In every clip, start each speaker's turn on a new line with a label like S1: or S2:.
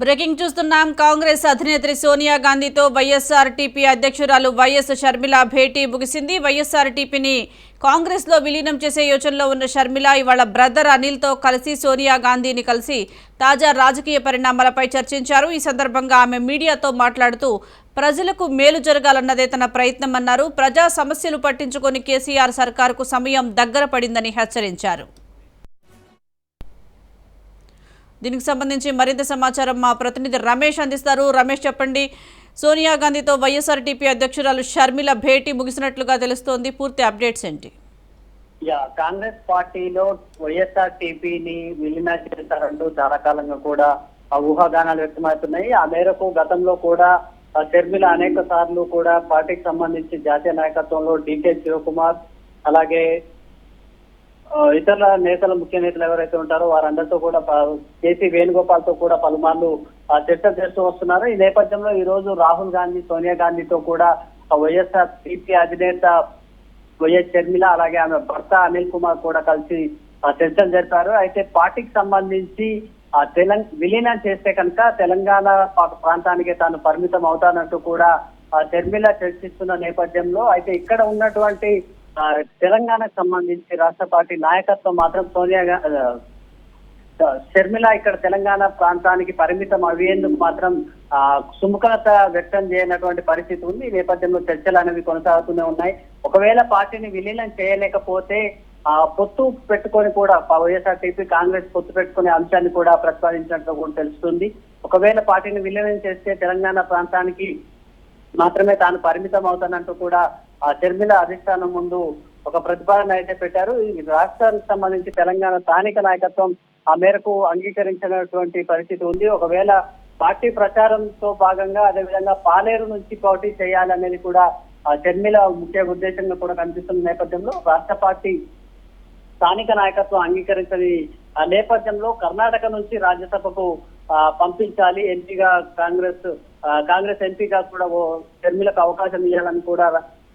S1: Breaking చూస్తున్నాం. కాంగ్రెస్ అధినేత్రి సోనియా గాంధీతో YSRTP అధ్యక్షురాలు వైఎస్ షర్మిల భేటీ ముగిసింది. వైఎస్ఆర్టీపీని కాంగ్రెస్లో విలీనం చేసే యోచనలో ఉన్న షర్మిల ఇవాళ బ్రదర్ అనిల్తో కలిసి సోనియా గాంధీని కలిసి తాజా రాజకీయ పరిణామాలపై చర్చించారు. ఈ సందర్భంగా ఆమె మీడియాతో మాట్లాడుతూ ప్రజలకు మేలు జరగాలన్నదే తన ప్రయత్నమన్నారు ప్రజా సమస్యలు పట్టించుకొని కేసీఆర్ సర్కారుకు సమయం దగ్గర పడిందని హెచ్చరించారు. దీనికి సంబంధించి మరింత సమాచారం మా ప్రతినిధి రమేష్ అందిస్తారు. రమేష్ చెప్పండి. సోనియా గాంధీతో వైఎస్ఆర్టీపీ అధ్యక్షురాలు షర్మిల భేటీ ముగిసినట్లుగా తెలుస్తోంది. పూర్తి అప్డేట్స్ ఏంటి?
S2: యా కాంగ్రెస్ పార్టీలో వైఎస్ఆర్ టీపీని విలీనం చేస్తారంటూ చాలా కాలంగా కూడా ఆ ఊహాగానాలు వ్యక్తమవుతున్నాయి. ఆ మేరకు గతంలో కూడా షర్మిల అనేక సార్లు కూడా పార్టీకి సంబంధించి జాతీయ నాయకత్వంలో డికే శివకుమార్ అలాగే ఇతర నేతల ముఖ్య నేతలు ఎవరైతే ఉంటారో వారందరితో కూడా కేసీ వేణుగోపాల్తో కూడా పలుమార్లు చర్చ చేస్తూ వస్తున్నారు? ఈ నేపథ్యంలో ఈ రోజు రాహుల్ గాంధీ సోనియా గాంధీతో కూడా ఆ, వైఎస్ఆర్ సిపి అధినేత వైఎస్ షర్మిల అలాగే ఆమె భర్త అనిల్ కుమార్ కూడా కలిసి చర్చలు జరిపారు. అయితే పార్టీకి సంబంధించి ఆ తెలంగాణ విలీనం చేస్తే కనుక తెలంగాణ ప్రాంతానికి తాను పరిమితం అవుతానంటూ కూడా ఆ, షర్మిల చర్చిస్తున్న నేపథ్యంలో అయితే ఇక్కడ ఉన్నటువంటి తెలంగాణకు సంబంధించి రాష్ట్ర పార్టీ నాయకత్వం మాత్రం సోనియా షర్మిల ఇక్కడ తెలంగాణ ప్రాంతానికి పరిమితం అయ్యేందుకు మాత్రం ఆ సుముఖత వ్యక్తం చేయనటువంటి పరిస్థితి ఉంది. ఈ నేపథ్యంలో చర్చలు అనేవి కొనసాగుతూనే ఉన్నాయి. ఒకవేళ పార్టీని విలీనం చేయలేకపోతే ఆ పొత్తు పెట్టుకొని కూడా వైఎస్ఆర్టీపీ కాంగ్రెస్ పొత్తు పెట్టుకునే అంశాన్ని కూడా ప్రతిపాదించినట్లు కూడా తెలుస్తుంది. ఒకవేళ పార్టీని విలీనం చేస్తే తెలంగాణ ప్రాంతానికి మాత్రమే తాను పరిమితం అవుతానంటూ కూడా ఆ షర్మిల అధిష్టానం ముందు ఒక ప్రతిపాదన అయితే పెట్టారు. ఈ రాష్ట్రానికి సంబంధించి తెలంగాణ స్థానిక నాయకత్వం ఆ మేరకు అంగీకరించినటువంటి పరిస్థితి ఉంది. ఒకవేళ పార్టీ ప్రచారంతో భాగంగా అదేవిధంగా పాలేరు నుంచి పోటీ చేయాలనేది కూడా ఆ షర్మిల ముఖ్య ఉద్దేశంగా కూడా కనిపిస్తున్న నేపథ్యంలో రాష్ట్ర పార్టీ స్థానిక నాయకత్వం అంగీకరించని ఆ నేపథ్యంలో కర్ణాటక నుంచి రాజ్యసభకు ఆ, పంపించాలి. ఎంపీగా కాంగ్రెస్ కాంగ్రెస్ ఎంపీగా కూడా ఓ షర్మిలకు అవకాశం ఇవ్వాలని కూడా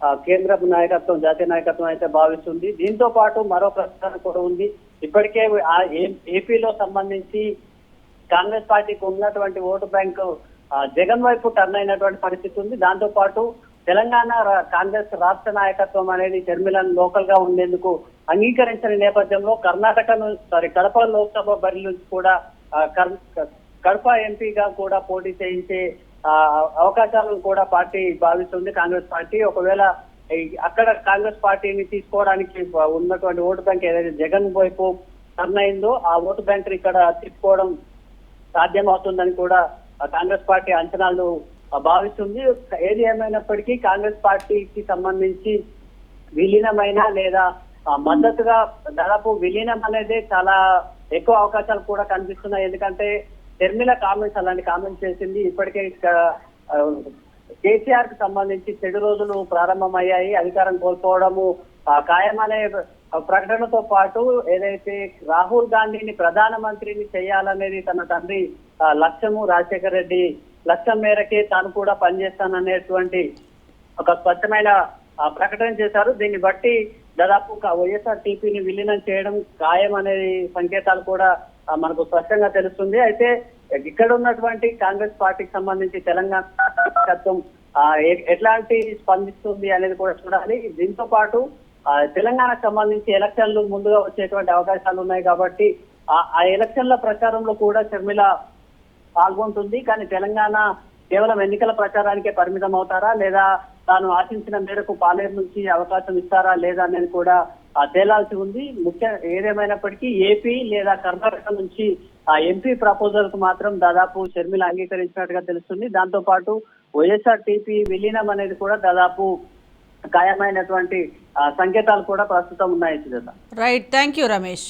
S2: కేంద్ర నాయకత్వం జాతీయ నాయకత్వం అయితే భావిస్తుంది. దీంతో పాటు మరో ప్రశ్న కూడా ఉంది. ఇప్పటికే ఆ ఏపీలో సంబంధించి కాంగ్రెస్ పార్టీకి ఉన్నటువంటి ఓటు బ్యాంకు జగన్ వైపు టర్న్ అయినటువంటి పరిస్థితి ఉంది. దాంతో పాటు తెలంగాణ కాంగ్రెస్ రాష్ట్ర నాయకత్వం అనేది టెర్మినల్ లోకల్గా ఉండేందుకు అంగీకరించిన నేపథ్యంలో కర్ణాటక సారీ కడప లోక్సభ బరి నుంచి కూడా కర్- కడప ఎంపీగా కూడా పోటీ చేయించే అవకాశాలను కూడా పార్టీ భావిస్తుంది. కాంగ్రెస్ పార్టీ ఒకవేళ అక్కడ కాంగ్రెస్ పార్టీని తీసుకోవడానికి ఉన్నటువంటి ఓటు బ్యాంక్ ఏదైతే జగన్ వైపు టర్న్ అయిందో ఆ ఓటు బ్యాంక్ ఇక్కడ తీసుకోవడం సాధ్యమవుతుందని కూడా కాంగ్రెస్ పార్టీ అంచనాలు భావిస్తుంది. ఏది ఏమైనప్పటికీ కాంగ్రెస్ పార్టీకి సంబంధించి విలీనమైన లేదా మద్దతుగా దాదాపు విలీనం అనేది చాలా ఎక్కువ అవకాశాలు కూడా కనిపిస్తున్నాయి. ఎందుకంటే షర్మిల కామెంట్స్ అలాంటి కామెంట్స్ చేసింది. ఇప్పటికే కేసీఆర్కి సంబంధించి చెడు రోజులు ప్రారంభమయ్యాయి. అధికారం కోల్పోవడము ఆ, ఖాయమనే ప్రకటనతో పాటు ఏదైతే రాహుల్ గాంధీని ప్రధానమంత్రిని చేయాలనేది తన తండ్రి లక్ష్యము రాజశేఖర రెడ్డి లక్ష్యం మేరకే తాను కూడా పనిచేస్తాననేటువంటి ఒక స్పష్టమైన ప్రకటన చేశారు. దీన్ని బట్టి దాదాపు ఒక వైఎస్ఆర్ టీపీని విలీనం చేయడం ఖాయం అనేది సంకేతాలు కూడా మనకు స్పష్టంగా తెలుస్తుంది. అయితే ఇక్కడ ఉన్నటువంటి కాంగ్రెస్ పార్టీకి సంబంధించి తెలంగాణ నాయకత్వం ఎట్లాంటి స్పందిస్తుంది అనేది కూడా చూడాలి. దీంతో పాటు తెలంగాణకు సంబంధించి ఎలక్షన్లు ముందుగా వచ్చేటువంటి అవకాశాలు ఉన్నాయి కాబట్టి ఆ ఆ ఎలక్షన్ల ప్రచారంలో కూడా షర్మిల పాల్గొంటుంది. కానీ తెలంగాణ కేవలం ఎన్నికల ప్రచారానికే పరిమితం అవుతారా లేదా తాను ఆశించిన మేరకు పాలేరు నుంచి అవకాశం ఇస్తారా లేదా అనేది కూడా తేలాల్సి ఉంది. ముఖ్య ఏదేమైనప్పటికీ ఏపీ లేదా కర్ణాటక నుంచి ఆ ఎంపీ ప్రపోజల్కు మాత్రం దాదాపు షర్మిల అంగీకరించినట్టుగా తెలుస్తుంది. దాంతో పాటు వైఎస్ఆర్ టీపీ విలీనం అనేది కూడా దాదాపు ఖాయమైనటువంటి సంకేతాలు కూడా ప్రస్తుతం ఉన్నాయి
S1: రైట్ థ్యాంక్ యూ రమేష్.